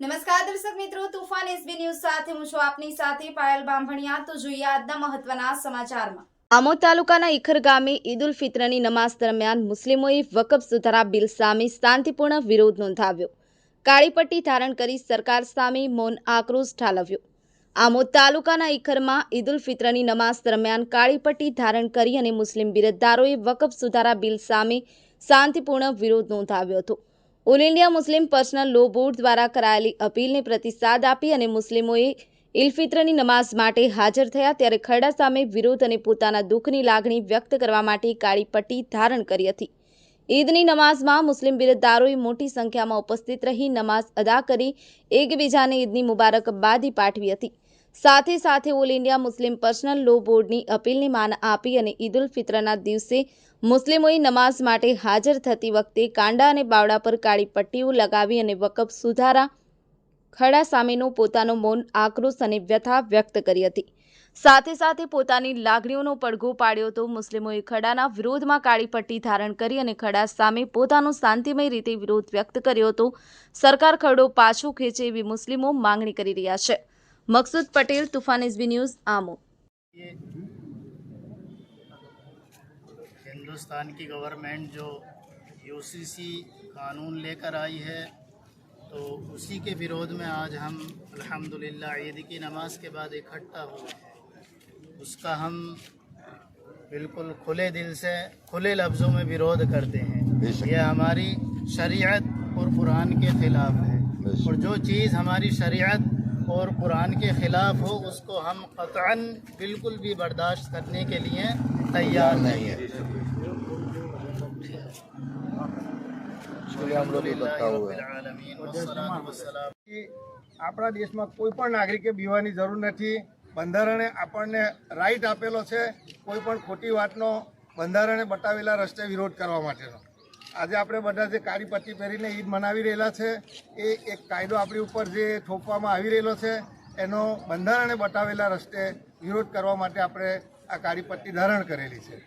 નમસ્કાર દર્શક મિત્રો, તુફાન એસબી ન્યૂઝ સાથે હું છું આપની સાથે પાયલ બાંભણિયા. તો જોઈએ આજના મહત્વના સમાચારમાં. આમોદ તાલુકાના ઇખર ગામે ઈદ ઉલ ફિત્રની નમાઝ દરમિયાન મુસ્લિમોએ વકફ સુધારા બિલ સામે શાંતિપૂર્ણ વિરોધ નોંધાવ્યો. કાળીપટ્ટી ધારણ કરી સરકાર સામે મૌન આક્રોશ ઠાલવ્યો. આમોદ તાલુકાના ઇખરમાં ઈદ ઉલ ફિત્રની નમાઝ દરમિયાન કાળીપટ્ટી ધારણ કરી અને મુસ્લિમ બિરદદારોએ વકફ સુધારા બિલ સામે શાંતિપૂર્ણ વિરોધ નોંધાવ્યો હતો. All India Muslim personal law board દ્વારા કરાયેલી અપીલને પ્રતિસાદ આપી અને મુસ્લિમોએ ઇલફિત્રની નમાઝ માટે હાજર થયા ત્યારે ખરડા સામે વિરોધ અને પોતાના દુઃખની લાગણી વ્યક્ત કરવા માટે કાળી પટ્ટી ધારણ કરી હતી. ઈદની નમાઝમાં મુસ્લિમ બિરદદારોએ મોટી સંખ્યામાં ઉપસ્થિત રહી નમાઝ અદા કરી, એકબીજાને ઈદની મુબારકબાદી પાઠવી હતી. સાથે સાથે all India Muslim personal law બોર્ડની અપીલને માન આપી અને ઈદ ઉલ ફિત્રના દિવસે મુસ્લિમોએ નમાઝ માટે હાજર થતી વખતે કાંડા અને બાવડા પર કાળી પટ્ટીઓ લગાવી અને વકફ સુધારા ખડા સામેનો પોતાનો મૌન આક્રોશ અને વ્યથા વ્યક્ત કરી હતી. સાથે સાથે પોતાની લાગણીઓનો પડઘો પાડ્યો હતો મુસ્લિમોએ ખડાના વિરોધમાં કાળી પટ્ટી ધારણ કરી અને ખડા સામે પોતાનો શાંતિમય રીતે વિરોધ વ્યક્ત કર્યો હતો સરકાર ખરડો પાછો ખેંચે એવી મુસ્લિમો માંગણી કરી રહ્યા છે. મકસૂદ પટેલ તુફાન એસબી ન્યૂઝ આમો ये हिंदुस्तान की गवर्नमेंट जो यूसीसी कानून लेकर आई है तो उसी के विरोध में आज हम अल्हम्दुलिल्लाह ईद की नमाज के बाद इकट्ठा हुए हैं उसका हम बिल्कुल खुले दिल से खुले लफ्ज़ों में विरोध करते हैं बेशक। यह हमारी शरीयत और कुरान के ख़िलाफ़ है बेशक। और जो चीज़ हमारी शरीयत और कुरान के ख़िलाफ़ हो उसको हम क़तअन बिल्कुल भी बर्दाश्त करने के लिए तैयार नहीं है इसके लिए हम लोग इकट्ठा हुए हैं आलमीन वस्सलातु वस्सलाम કે આપણા દેશમાં કોઈ પણ નાગરિકે બીવાની જરૂર નથી બંધારણે આપણને રાઈટ આપેલો છે કોઈ પણ ખોટી વાતનો બંધારણે બતાવેલા રસ્તે વિરોધ કરવા માટેનો આજે આપણે બધા જે કાળી પટ્ટી પહેરીને ઈદ મનાવી રહેલા છે, એ એક કાયદો આપણી ઉપર જે થોપવામાં આવી રહેલો છે, એનો બંધારણે બતાવેલા રસ્તે વિરોધ કરવા માટે આપણે આ કાળી પટ્ટી ધારણ કરેલી છે.